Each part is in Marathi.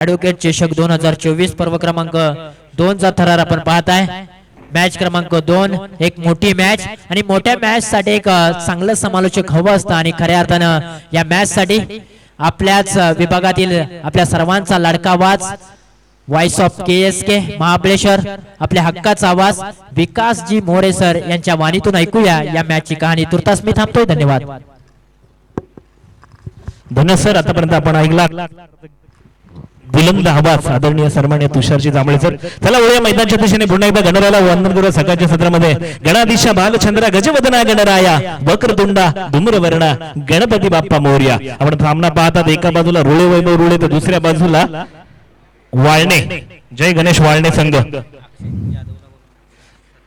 ऍडव्होकेट चषक दोन हजार चोवीस पर्व क्रमांक दोनचा थरार आपण पाहत आहे मॅच क्रमांक दोन एक मोठी मॅच आणि मोठ्या मॅच साठी एक चांगलं समालोचक हवं असतं आणि खऱ्या अर्थानं या मॅच साठी आपल्याच विभागातील आपल्या सर्वांचा लाडका वाच voice of K S K Mahabaleshwar आपल्या हक्काचा आवाज विकासजी मोरे सर यांच्या वाणीतून ऐकूया या मॅचची कहाणी. तुर्तास मी थांबतोय. धन्यवाद. धन्यवाद सर. आतापर्यंत आपण ऐकला बुलंद आवाज आदरणीय सन्मान्य तुषारजी जांभळे सर. चला वळूया मैदानच्या दिशेने पुन्हा एकदा गणराला वंदन करू सकाळच्या सत्रामध्ये. गणाधीशा बालचंद्रा गजवदना गणराया वक्रतुंडा धूम्रवर्णा गणपती बाप्पा मोर्या. आपण सामना पाहतात एका बाजूला रुळे वैभव रुळे तर दुसऱ्या बाजूला वाळणे. जय गणेश वाळणे संघ.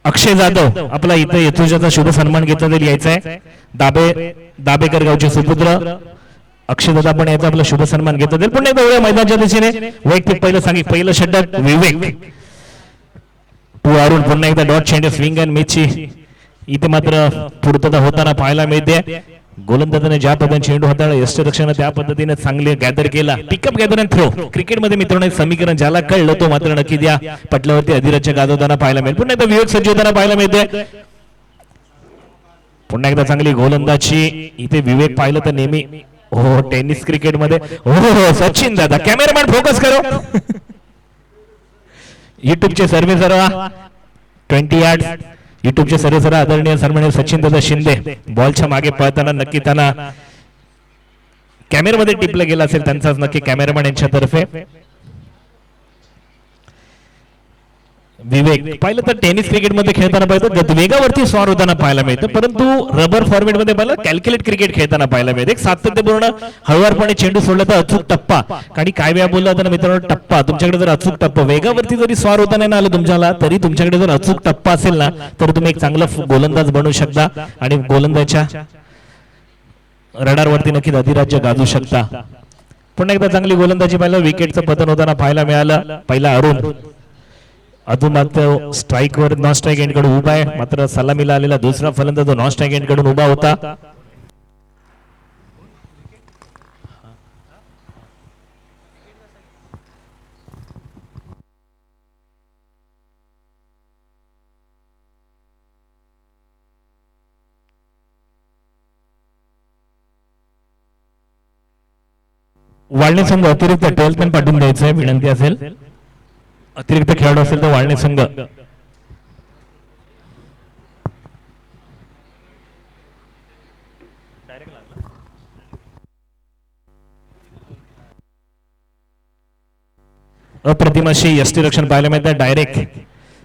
अक्षय जाधव आपला इथं यथुजाचा शुभ सन्मान घेतला तरी यायचा आहे. दाबे दाबेकर गावचे सुपुत्र अक्षयदादा पण याचा आपला शुभ सन्मान घेतला जाईल पुन्हा एकदा वेळा मैदानाच्या दिशेने वैयक्तिक पहिलं सांगित पहिलं षटक विवेक. टू अरुण पुन्हा एकदा डॉट चेंडू स्विंग अँड मिची इथे मात्र पूर्तता होताना पाहायला मिळते. गोलंदाजाने ज्या पद्धतीने चेंडू हाताळला यष्टरक्षण त्या पद्धतीने चांगले गॅदर केला. पिकअप गॅदर अँड थ्रो क्रिकेटमध्ये मित्रांनो एक समीकरण ज्याला कळलं तो मात्र नक्की द्या. पटल्यावरती अधिराज्य गाजवताना पाहायला मिळेल. पुन्हा एकदा विवेक सज्ज होताना पाहायला मिळते. पुन्हा एकदा चांगली गोलंदाजी. इथे विवेक पाहिलं तर नेहमी हो टेनिस क्रिकेटमध्ये हो हो सचिन दादा कॅमेरामॅन फोकस करो. युट्यूबचे सर्वे सर्व ट्वेंटी यार्ड युट्यूबचे सर्व सर्व आदरणीय सन्मान्य सचिन दादा शिंदे. बॉलच्या मागे पळताना नक्की त्यांना कॅमेरामध्ये टिपलं गेलं असेल त्यांचाच नक्की कॅमेरामॅन यांच्यातर्फे विवेक. पाहिलं तर टेनिस क्रिकेटमध्ये खेळताना पाहिजे तर वेगावरती स्वार होताना पाहायला मिळतं परंतु रबर फॉर्मेटमध्ये पाहिलं कॅल्क्युलेट क्रिकेट खेळताना पाहायला मिळतं. एक सातत्यपूर्ण हळूवारपणे चेंडू सोडला तर अचूक टप्पा. आणि काय वेळा बोलला तर मित्रांनो टप्पा. तुमच्याकडे जर अचूक टप्पा वेगावरती जरी स्वार होताना ना आलं तुमच्याला तरी तुमच्याकडे जर अचूक टप्पा असेल ना तर तुम्ही एक चांगला गोलंदाज बनू शकता आणि गोलंदाजच्या रडारवरती नक्कीच अधिराज्य गाजू शकता. पुन्हा एकदा चांगली गोलंदाजी पाहिलं विकेटचं पतन होताना पाहायला मिळालं. पहिला अरुण. अजून मात्र स्ट्राईक वर नॉन स्ट्राईक एंडकडून उभा आहे मात्र सलामीला आलेला दुसरा फलंदाज तो नॉन स्ट्राईक एंडकडून उभा होता वाढणे संघ अतिरिक्त ट्वेल्थ मॅन पाठवून द्यायचं आहे विनंती असेल अतिरिक्त खेळाडू असेल तर वाळणे संघ. अप्रतिमाशी यष्टी रक्षण पाहायला मिळतं डायरेक्ट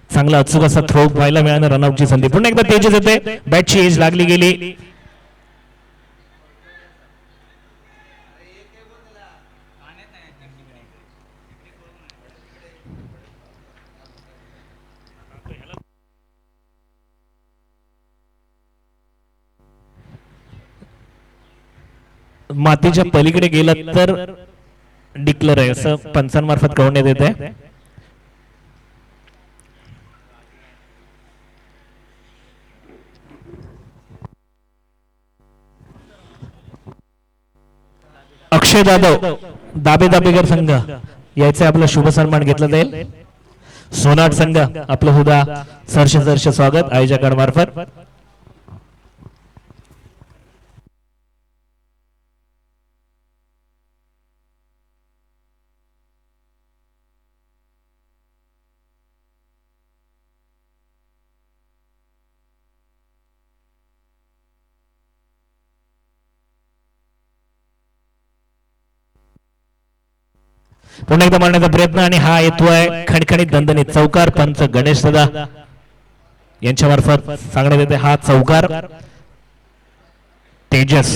चांगला अचूक असा थ्रो पाहायला मिळालं. रनआउटची संधी. पुन्हा एकदा तेजस येते बॅटची एज लागली गेली. मातीच्या पलीकडे गेलं तर डिक्लेअर आहे. असं पंचांमार्फत कळवण्यात येते अक्षय जाधव दाबे दाबेगर संघ. याचे आपलं शुभ सन्मान घेतला जाईल. सोनाट संघ आपलं हुदा. सरसे सरसे स्वागत. आयोजकांमार्फत. पुन्हा एकदा मारण्याचा प्रयत्न आणि हा येतो आहे खणखणीत दणदणीत चौकार पंच गणेश सदा यांच्या मार्फत सांगण्यात येते हा चौकार. तेजस.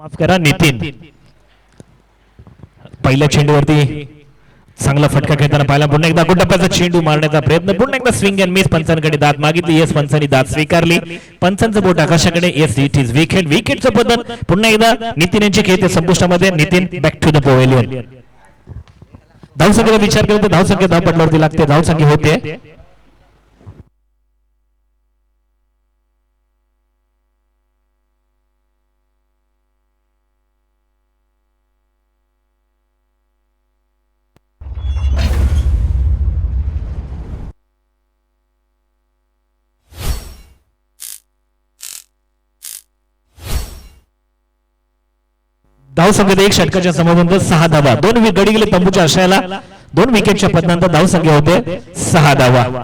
माफ करा नितीन. पहिल्या चेंडूवरती चांगला फटका खेळताना पाहिला पुन्हा एकदा गुटप्प्याचा चेंडू मारण्याचा प्रयत्न पुन्हा एकदा स्विंग अँड मिस पंचांकडे दात मागितली येस पंचांनी दात स्वीकारली. पंचांचं बोट आकाशाकडे येस इट इज विकेट विकेटचं पतन पुन्हा एकदा नितीन यांची खेळते संपुष्टामध्ये. Nitin back to the pavilion धावसंख्येला विचार केला तर धावसंख्या धाव पटलावरती लागते. धावसंख्या होते. धाव संख्येत एक षटकाच्या समोर सहा धावा. दोन गडी गेले तंबूच्या आशयाला दोन विकेटच्या धाव. संख्या होते सहा धावा.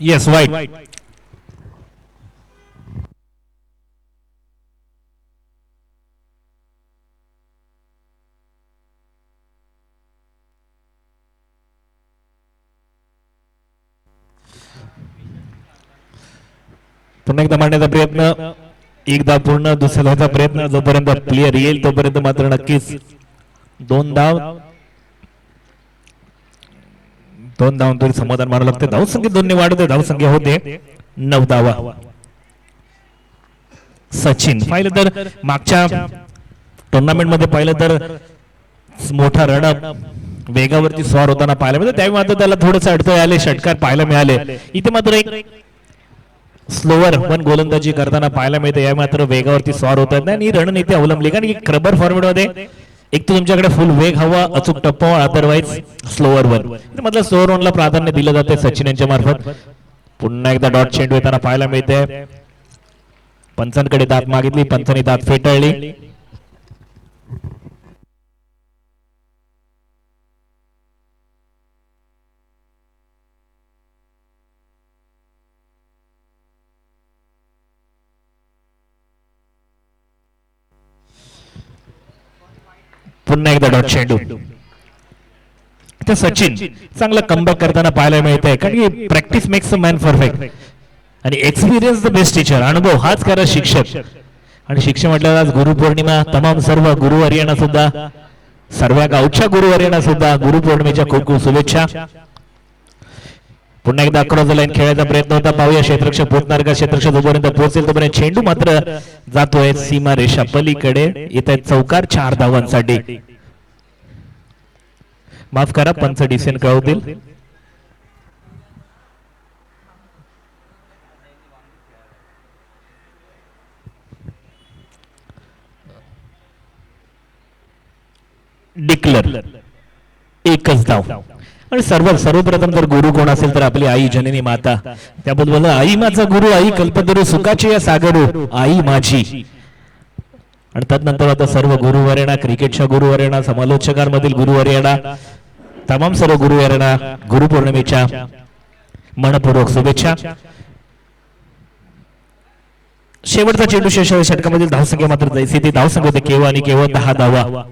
येस वाईट पुन्हा एकदा मांडण्याचा प्रयत्न. एकदा पूर्ण दुसऱ्या धावचा प्रयत्न. जोपर्यंत प्लेअर येईल तोपर्यंत मात्र नक्कीच दोन धाव दोन धावून तरी समाधान मानावं लागते. धाव संख्या दोन्ही वाढते धाव संख्या होते. नऊ धावा. सचिन पाहिलं तर मागच्या टुर्नामेंटमध्ये पाहिलं तर मोठा रडप वेगावरती स्वार होताना पाहायला मिळतं. त्यावेळी मात्र त्याला थोडस अडथळे आले षटकार पाहायला मिळाले. इथे मात्र एक स्लोवर वन गोलंदाजी करताना पाहायला मिळते. या मात्र वेगावरती स्वार होत नाही आणि रणनीती अवलंबली. कारण की क्रबर फॉर्मेटमध्ये एक तर तुमच्याकडे फुल वेग हवा अचूक टप्पा अदरवाईज स्लोअर वन मधलं स्लोअर वनला प्राधान्य दिलं जाते सचिन यांच्या मार्फत. पुन्हा एकदा डॉट चेंडू येताना पाहायला मिळते. पंचांकडे दात मागितली पंचांनी दात फेटाळली. पुन्हा एकदा डॉट चेंडू ते सचिन चांगलं कमबॅक करताना पाहायला मिळतंय कारण की practice makes a man perfect आणि एक्सपिरियन्स द बेस्ट टीचर अनुभव हाच करा शिक्षक. आणि शिक्षक म्हटल्यावर आज गुरुपौर्णिमा तमाम सर्व गुरुवर्यांना सुद्धा सर्व गावच्या गुरुवर्यांना सुद्धा गुरुपौर्णिमेच्या खूप खूप शुभेच्छा. पुन्हा एकदा अक्रॉस लाईन खेळायचा प्रयत्न होता. पाहूया क्षेत्रक्ष पोहोचणार का क्षेत्रक्ष जोपर्यंत पोहोचेल तोपर्यंत चेंडू मात्र जातोय सीमा रेषा पलीकडे. येत आहेत चौकार चार धावांसाठी. माफ करा पंच डिसेन कळवतील. डिक्लर. एकच धाव आणि सर्व सर्वप्रथम जर गुरु कोण असेल तर आपली आई जननी माता. त्याबद्दल आई माझा गुरु आई कल्पतरू सुखाची या सागरू आई माझी. आणि तदनंतर आता सर्व गुरुवर्यांना क्रिकेटच्या गुरुवर्यांना समालोचकांमधील गुरुवर्यांना तमाम सर्व गुरुवर्यांना गुरुपौर्णिमेच्या मनपूर्वक शुभेच्छा. शेवटचा चेंडू शेष षटकामधील धावसंख्या मात्र जायची ती धावसंख्या होते केव्हा आणि केव्हा दहा धावा.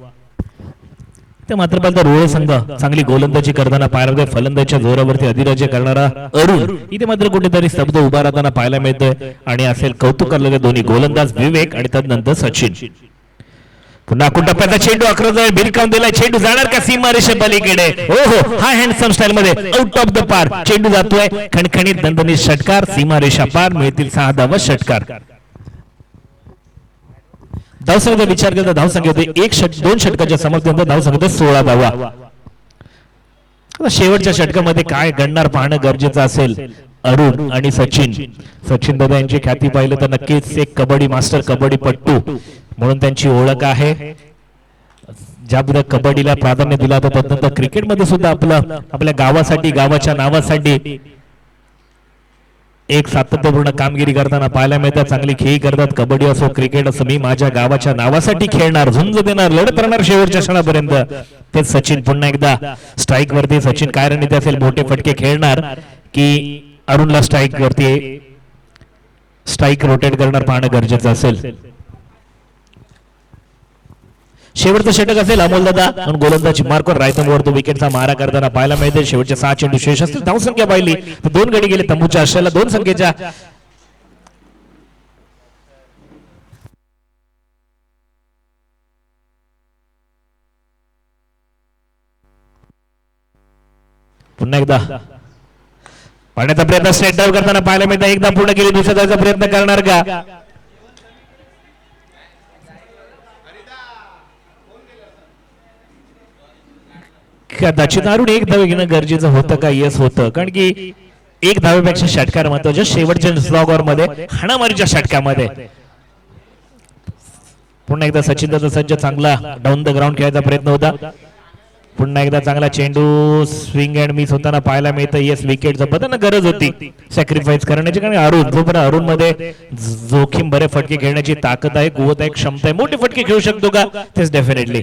ते मात्र पाहिलं तर रोळे संघ चांगली गोलंदाजी करताना पाहायला मिळते. फलंदाजच्या जोरावरती अधिराज्य करणारा अरुण. इथे मात्र कुठेतरी शब्द उभा राहताना पाहायला मिळतोय. आणि असेल कौतुक करलेले दोन्ही गोलंदाज विवेक आणि तदनंतर सचिन. पुन्हा टप्प्याचा चेंडू अकरा जवळ भिरकावून दिला चेंडू जाणार का सीमा रेषे पलीकडे? हो हो हा हँडसम स्टाईल मध्ये आउट ऑफ द पार चेंडू जातोय. खणखणीत दणदणीत षटकार. सीमा रेषा पार. मिळतील सहा धावा षटकार. धावसंख्येचा विचार केला तर धावसंख्या होते एक षट दोन षटकाच्या समर्थन धावसंख्या सोळा धावा. शेवटच्या षटकामध्ये काय घडणार पाहणं गरजेचं असेल? अरुण आणि सचिन. सचिन. दादा यांची ख्याती पाहिलं तर नक्कीच एक कबड्डी मास्टर कबड्डी पट्टू. म्हणून त्यांची ओळख आहे. ज्या कबड्डीला प्राधान्य दिला होता तदनंतर क्रिकेटमध्ये सुद्धा आपलं आपल्या गावासाठी गावाच्या नावासाठी एक सातत्यपूर्ण कामगिरी करताना पाहायला मिळतात चांगली खेळी करतात. कबड्डी असो क्रिकेट असो. मी माझ्या गावाच्या नावासाठी खेळणार झुंज देणार लढत राहणार शेवटच्या क्षणापर्यंत. ते सचिन पुन्हा एकदा स्ट्राईक वरती. सचिन काय रणनीती असेल? मोठे फटके खेळणार की अरुणला स्ट्राईक वरती स्ट्राईक रोटेट करणार पाहणं गरजेचं असेल. शेवटचा षटक असेल अमोलदादा म्हणून गोलंदाजी मारकर रायतमवर तो विकेटचा मारा करताना पाहायला मिळते. शेवटच्या सहा चेंडू शेष असतील. धाव संख्या पाहिली. तर दोन गडी गेले तंबूच्या आश्रयाला. दोन संख्येच्या. पुन्हा एकदा. पाण्याचा प्रयत्न स्टेट डाव करताना पाहायला मिळतं. एकदा पूर्ण केली. दुसऱ्या प्रयत्न करणार का? कदाचित अरुण एक धावे घेणं गरजेचं होतं का? येस होतं. कारण की एक धावेपेक्षा षटकार महत्त्वाच्या शेवटच्या स्लॉग ओव्हरमध्ये हाणामारीच्या षटकामध्ये. पुन्हा एकदा सचिन दादा सज्ज चांगला डाऊन द ग्राउंड खेळायचा प्रयत्न होता. पुन्हा एकदा चांगला चेंडू स्विंग अँड मिस होताना पाहायला मिळतं. येस विकेट जपताना गरज होती. सॅक्रिफाईस करण्याची कारण अरुण. जोपर्यंत अरुणमध्ये जोखीम बरे फटके खेळण्याची ताकद आहे कुवत आहे क्षमता आहे. मोठे फटके खेळू शकतो का? तेच डेफिनेटली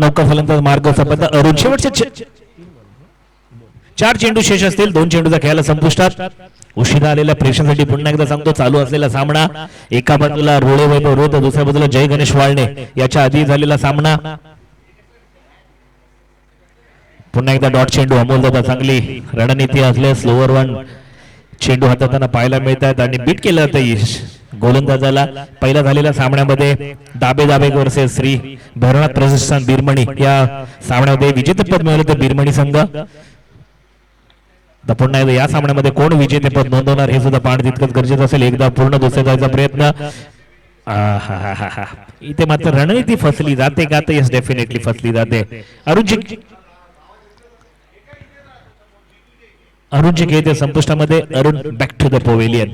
नौका फलंदाज मार्ग संबंध अरुण शेवटचे चार चेंडू शेष असतील. दोन चेंडूचा खेळाला संपुष्टात. उशिरा आलेल्या प्रेक्षकांसाठी पुन्हा एकदा सांगतो चालू असलेला सामना एका बाजूला रोळे वैभव रोहित तर दुसऱ्या बाजूला जय गणेश वाळणे. याच्या आधी झालेला सामना. पुन्हा एकदा डॉट चेंडू अमोल दादा चांगली रणनीती असल्यास स्लोवर वन चेंडू हाताळताना पाहायला मिळतात आणि बीट केलं जातं यश. गोलंदाजाला पहिल्या झालेल्या सामन्यामध्ये दाबे दाबे वर्सेस श्री भरनाथ प्रतिष्ठान बिरमणी या सामन्यामध्ये विजेतेपद मिळवलं तर बिरमणी संघ. आता पुन्हा एकदा या सामन्यामध्ये कोण विजेतेपद नोंदवणार हे सुद्धा पाहणं तितकंच गरजेचं असेल. एकदा पूर्ण दुसऱ्या जायचा प्रयत्न. इथे मात्र रणनीती फसली जाते का? तर येस डेफिनेटली फसली जाते. अरुणजी अरुणजी घेते संपुष्टामध्ये. Arun back to the pavilion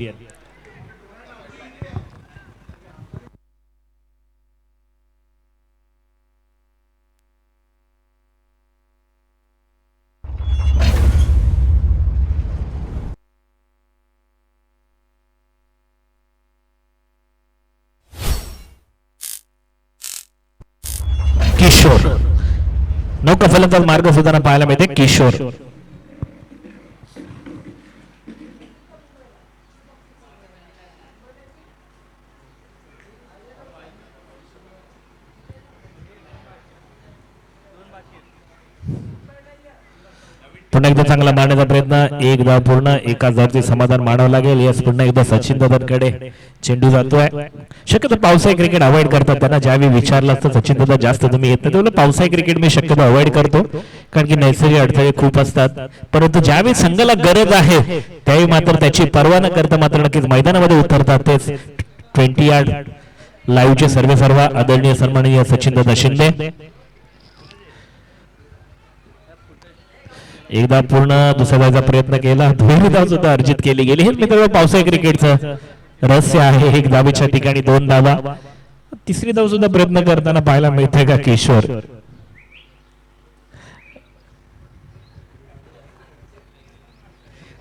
Kishor. नौका फलंदाज मार्ग सुधारणा पाहायला मिळते किशोर. पुन्हा एकदा चांगला मारण्याचा प्रयत्न. एकदा पूर्ण एका जाती समाधान मानावं लागेल. यास पुन्हा एकदा सचिन दादांकडे चेंडू जातोय. शक्यतो पावसाळी क्रिकेट अवॉइड करतात त्यांना ज्यावेळी विचारलं असतं सचिन दादा जास्त तुम्ही येत नाही त्यामुळे पावसाळी क्रिकेट मी शक्यतो अवॉइड करतो. कारण की नैसर्गिक अडथळे खूप असतात. परंतु ज्यावेळी संघाला गरज आहे त्यावेळी मात्र त्याची पर्वा न करता मात्र नक्कीच मैदानामध्ये उतरतात तेच. ट्वेंटी यार्ड लाईव्हचे सर्व सर्व आदरणीय सन्माननीय सचिन दादा शिंदे. एकदा पूर्ण दुसऱ्या जायचा प्रयत्न केला दोन्ही धाव सुद्धा अर्जित केली गेली. हे मित्र पावसाळी क्रिकेटचं रहस्य आहे. एक धावेच्या ठिकाणी दोन धावा. तिसरी धाव सुद्धा प्रयत्न करताना पाहायला मिळते का किशोर?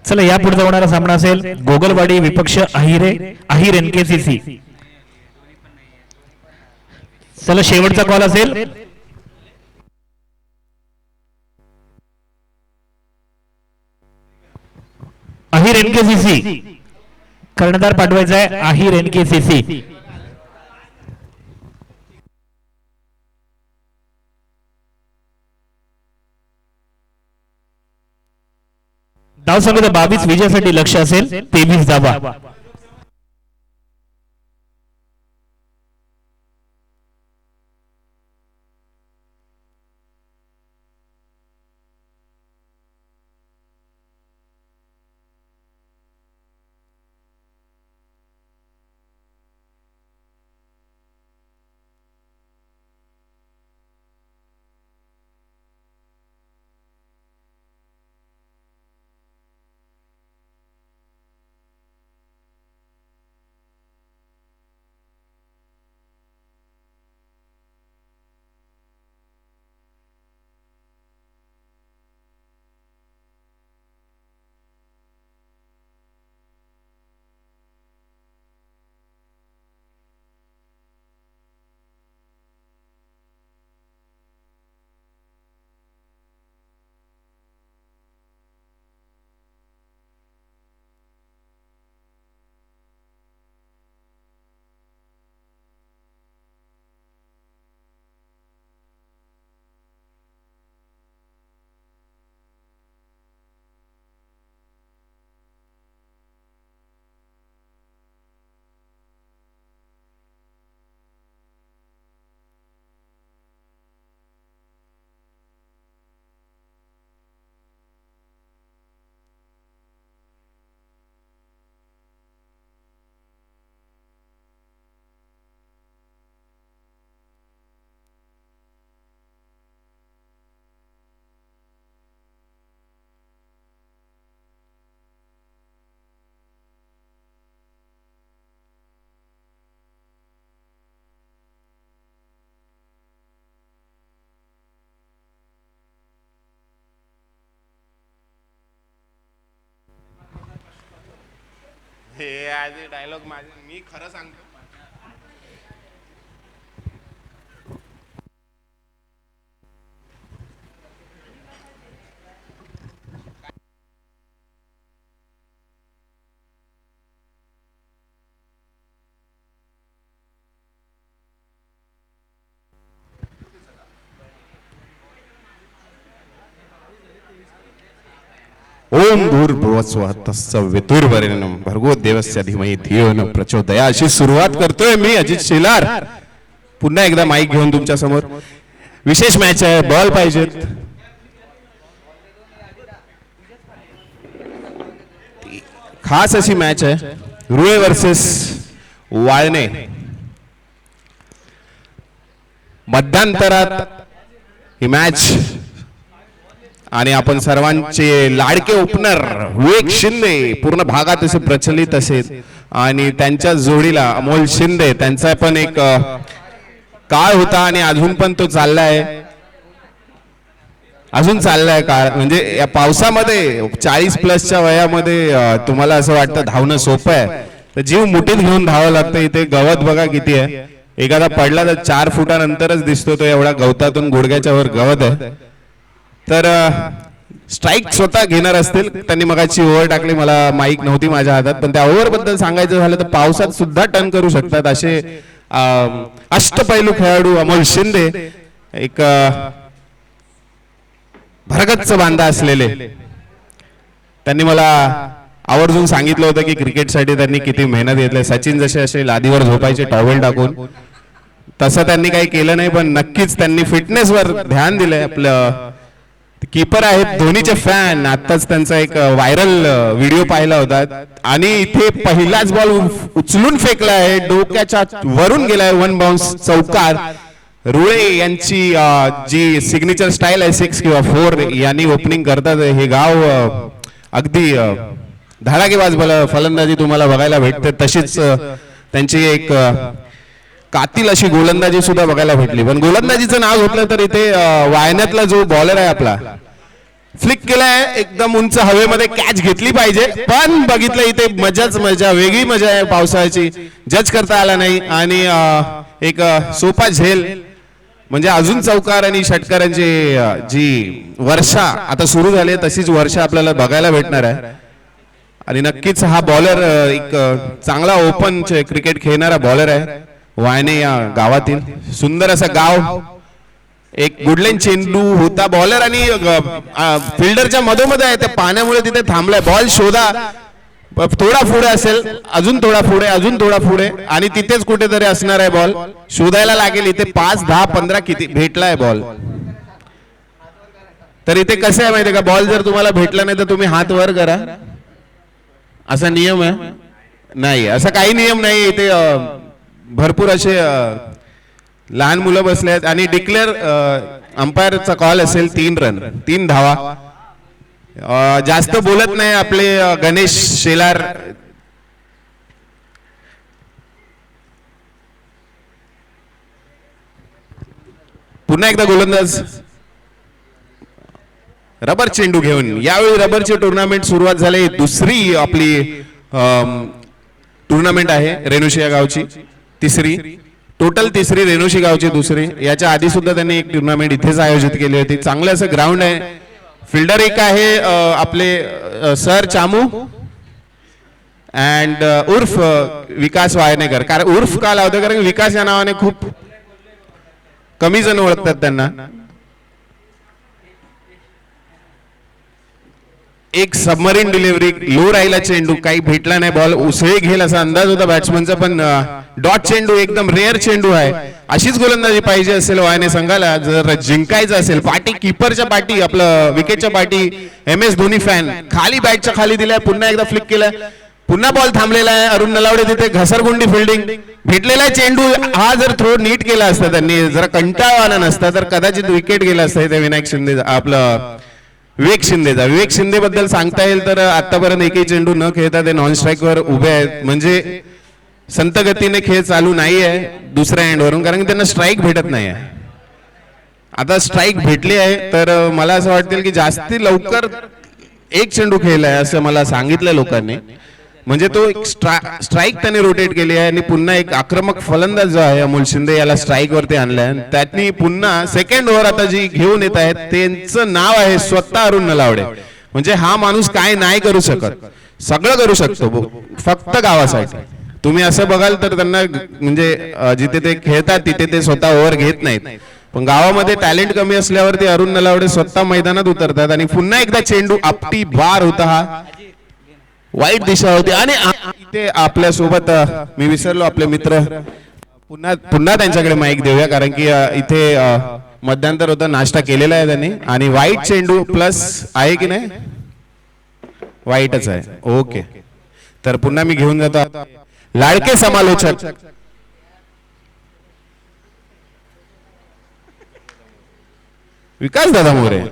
चला या पुढचा होणारा सामना असेल. गोगलवाडी विपक्ष अहिरे अहिर एनकेसीसी चला शेवटचा कॉल असेल. अहिर एनकेसीसी कर्णधार पाठवायचा आहे अहिर एनकेसीसी धाव संख्या बावीस विजयासाठी लक्ष असेल तेवीस धावा. हे आज डायलॉग माझे मी खरं सांगतो ओम भूर्भुवस्वः तस्य वितुर्वरेण्यं भर्गो देवस्य धीमहि धियो न प्रचोदया। अशी सुरुवात करतोय मी अजित शेलार. पुन्हा एकदा माईक घेऊन तुमच्यासमोर. विशेष मॅच आहे बॉल पाहिजेत. खास अशी मॅच आहे रुळे वर्सेस वाळणे. मध्यांतरात ही मॅच आणि आपण सर्वांचे लाडके ओपनर विवेक शिंदे पूर्ण भागात असे प्रचलित असेल आणि त्यांच्या जोडीला अमोल शिंदे त्यांचा पण एक काळ होता आणि अजून पण तो चाललाय. अजून चाललाय काळ. म्हणजे या पावसामध्ये चाळीस प्लसच्या वयामध्ये तुम्हाला असं वाटतं धावणं सोपं आहे. तर जीव मुठीत घेऊन धावावं लागतं. इथे गवत बघा किती आहे. एखादा पडला तर चार फुटानंतरच दिसतो तो एवढा गवतातून गुडघ्याच्या वर गवत आहे. तर स्ट्राईक स्वतः घेणार असतील. त्यांनी मगाची ओव्हर टाकली. मला माईक नव्हती माझ्या हातात. पण त्या ओव्हरबद्दल सांगायचं झालं तर पावसात सुद्धा टर्न करू शकतात असे अष्टपैलू खेळाडू अमोल शिंदे एक भरगच्च बांधा असलेले. त्यांनी मला आवर्जून सांगितलं होतं की क्रिकेटसाठी त्यांनी किती मेहनत घेतली. सचिन जसे असे लादीवर झोपायचे टॉवेल टाकून. तसं त्यांनी काही केलं नाही पण नक्कीच त्यांनी फिटनेसवर ध्यान दिलंय. आपलं कीपर आहेत धोनीचे फॅन आताच त्यांचा एक व्हायरल व्हिडिओ पाहिला होता. आणि इथे पहिलाच बॉल उचलून फेकला आहे डोक्याच्या वरून गेलाय वन बाउन्स चौकार. रुळे यांची जी सिग्नेचर स्टाईल आहे सिक्स किंवा फोर यांनी ओपनिंग करतात. हे गाव अगदी धडाकेबाज फलंदाजी तुम्हाला बघायला भेटते. तशीच त्यांची एक कातील अशी गोलंदाजी सुद्धा बघायला भेटली. पण गोलंदाजीचं नाव घेतलं तर इथे वायनातला जो बॉलर आहे आपला फ्लिक केलाय एकदम उंच हवेमध्ये कॅच घेतली पाहिजे. पण बघितलं इथे मजाच मजा वेगळी मजा आहे पावसाळ्याची. जज करता आला नाही. आणि एक सोपा झेल. म्हणजे अजून चौकार आणि षटकारांची जी वर्षा आता सुरू झाली आहे, तशीच वर्षा आपल्याला बघायला भेटणार आहे. आणि नक्कीच हा बॉलर एक चांगला ओपन क्रिकेट खेळणारा बॉलर आहे. वायने या गावातील. सुंदर असं गाव. एक गुडलेन चेंडू होता बॉलर आणि फिल्डरच्या मधोमध्ये आहे. त्या पाण्यामुळे तिथे थांबलाय. बॉल शोधा. थोडा पुढे असेल. अजून थोडा पुढे अजून थोडा पुढे. आणि तिथेच कुठेतरी असणार आहे बॉल शोधायला लागेल. इथे पाच दहा पंधरा किती भेटलाय बॉल तर इथे कसं आहे माहितीये का? बॉल जर तुम्हाला भेटला नाही तर तुम्ही हात वर करा. असा नियम आहे? नाही. असा काही नियम नाही. इथे भरपूर असे लहान मुलं बसले आहेत आणि डिक्लेअर अंपायरचा कॉल असेल तीन रन तीन धावा. जास्त बोलत नाही आपले गणेश शेलार. पुन्हा एकदा गोलंदाज. रबर चेंडू घेऊन. यावेळी रबरची टुर्नामेंट सुरुवात झाली. दुसरी आपली टुर्नामेंट आहे रेणुशिया गावची. तिसरी टोटल तिसरी रेणुशी गावची दुसरी. याच्या आधी सुद्धा त्यांनी एक टुर्नामेंट इथेच आयोजित केली होती. चांगलं असं ग्राउंड आहे. फिल्डर एक आहे आपले सर चामू अँड उर्फ विकास वायनेकर. कारण उर्फ का लावतो? कारण विकास या नावाने खूप कमी जण ओळखतात त्यांना. एक सबमरीन डिलिव्हरी लो राहिला चेंडू काही भेटला नाही बॉल उसळी घेईल असा अंदाज होता बॅट्समनचा पण डॉट चेंडू एकदम रेअर चेंडू आहे. अशीच गोलंदाजी पाहिजे असेल वायने संघाला जर जिंकायचं असेल पाटी किपरच्या पाठी आपलं विकेटच्या पाठी एम एस धोनी फॅन खाली बॅटच्या खाली दिलाय पुन्हा एकदा फ्लिक केलाय. पुन्हा बॉल थांबलेला आहे अरुण नलावडे तिथे घसरगुंडी फिल्डिंग भेटलेला आहे चेंडू हा जर थ्रो नीट केला असता त्यांनी जरा कंटाळवाना नसता तर कदाचित विकेट गेला असता इथे विनायक शिंदे आपलं विवेक शिंदेचा विवेक शिंदे बद्दल सांगता येईल तर आतापर्यंत एकही चेंडू न खेळता ते नॉन स्ट्राईक वर उभे आहेत. म्हणजे संत गतीने खेळ चालू नाही आहे दुसऱ्या एंड वरून कारण की त्यांना स्ट्राईक भेटत नाही आहे आता स्ट्राईक भेटली आहे तर मला असं वाटतं की जास्ती लवकर एक चेंडू खेळलाय असं मला सांगितलं लोकांनी. म्हणजे तो एक स्ट्राईक त्याने रोटेट केली आहे आणि पुन्हा एक आक्रमक फलंदाज जो आहे अमोल शिंदे याला स्ट्राईक वरती आणलाय. आणि त्यांनी पुन्हा सेकंड ओव्हर आता जी घेऊन येत आहेत त्यांचं नाव आहे स्वतः अरुण नलावडे. म्हणजे हा माणूस काय नाही करू शकत. सगळं करू शकतो फक्त गावासाठी. तुम्ही असं बघाल तर त्यांना म्हणजे जिथे ते खेळतात तिथे ते स्वतः ओव्हर घेत नाहीत. पण गावामध्ये टॅलेंट कमी असल्यावरती अरुण नलावडे स्वतः मैदानात उतरतात आणि पुन्हा एकदा चेंडू आपटी बार होता हा. वाईट दिशा होती. आणि इथे आपल्यासोबत मी विसरलो आपले मित्र. पुन्हा पुन्हा त्यांच्याकडे माईक देऊया कारण की इथे मध्यंतर होतं. नाश्ता केलेला आहे त्यांनी. आणि वाईट चेंडू प्लस आहे की नाही? वाईटच आहे. ओके तर पुन्हा मी घेऊन जातो. लाडके समालोचक. विकास दादा मोरे.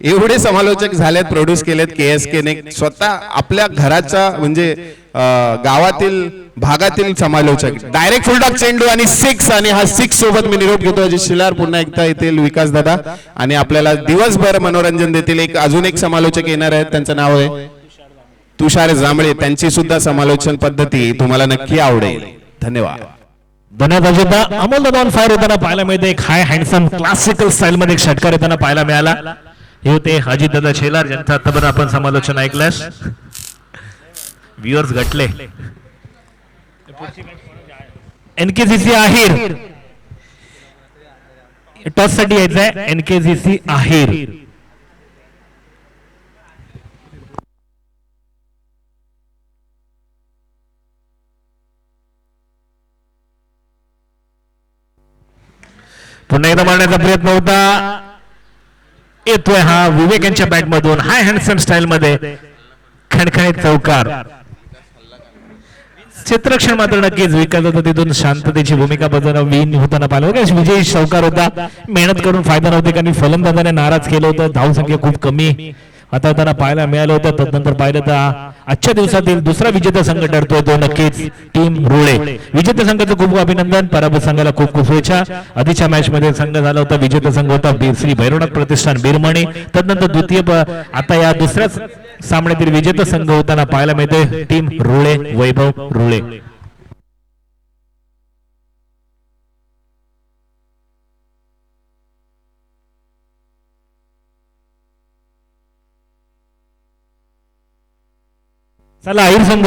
एवढे समालोचक झालेत प्रोड्यूस केलेत के एस ने. स्वतः आपल्या घराचा म्हणजे गावातील भागातील समालोचक. डायरेक्ट फुलटॉक चेंडू आणि सिक्स आणि हा सिक्स सोबत मी निरोप घेतो. अजित शिलार पुन्हा एकदा येतील विकास दादा. आणि आपल्याला दिवसभर मनोरंजन देतील. एक अजून एक समालोचक येणार आहेत. त्यांचं नाव आहे तुषार जांभळे. त्यांची सुद्धा समालोचन पद्धती तुम्हाला नक्की आवडेल. धन्यवाद. धन्यवाद अजितदा. अमोल दादा ऑन फायर होताना पाहायला मिळते. एक हाय हँडसम क्लासिकल स्टाईल मध्ये एक षटकार येताना पाहायला मिळाला. हे होते हाजी दादा शेलार ज्यांचं आतापर्यंत आपण समालोचन ऐकलंस व्ह्युअर्स घटले एनकेसीसी आहेर टॉससाठी यायचंय एनकेसीसी आहेर पुन्हा एकदा मारण्याचा प्रयत्न होता. येतोय हा विवेक यांच्या बॅट मधून हाय हँडसम स्टाईल मध्ये. खणखणीत चौकार. चित्रक्षण मात्र नक्कीच विकास होता तिथून शांततेची भूमिका बजावणं विन होताना पाहिलं. बघा, विजयी चौकार होता. मेहनत करून फायदा नव्हते कारण फलंदाजाने नाराज केलं होतं. धावसंख्या खूप कमी. आता होताना पाहायला मिळालं होतं तदनंतर पाहिलं तर आजच्या दिवसातील दुसरा विजेता संघ ठरतोय तो नक्कीच टीम रुळे. विजेता संघाचं खूप खूप अभिनंदन. पराभूत संघाला खूप खूप शुभेच्छा. आधीच्या मॅच मध्ये संघ झाला होता विजेता संघ होता श्री भैरवनाथ प्रतिष्ठान बिरमणी. तदनंतर द्वितीय आता या दुसऱ्याच सामन्यातील विजेता संघ होताना पाहायला मिळते टीम रुळे वैभव रुळे. चला आईर संघ.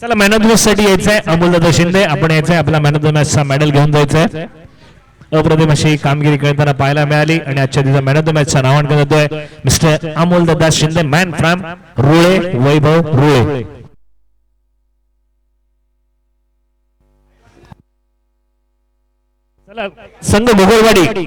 चला मॅन ऑफ द साठी यायचंय. अमोलदादा शिंदे आपण यायचंय आपला मॅन ऑफ द मॅचचा मेडल घेऊन जायचंय. अप्रतिम अशी कामगिरी करताना पाहायला मिळाली आणि आजच्या दिवसा मॅन ऑफ द मॅचचा नावांकन होतोय मिस्टर अमोल दादा शिंदे मॅन फ्रॉम रुळे वैभव रुळे संघ भोगलवाडी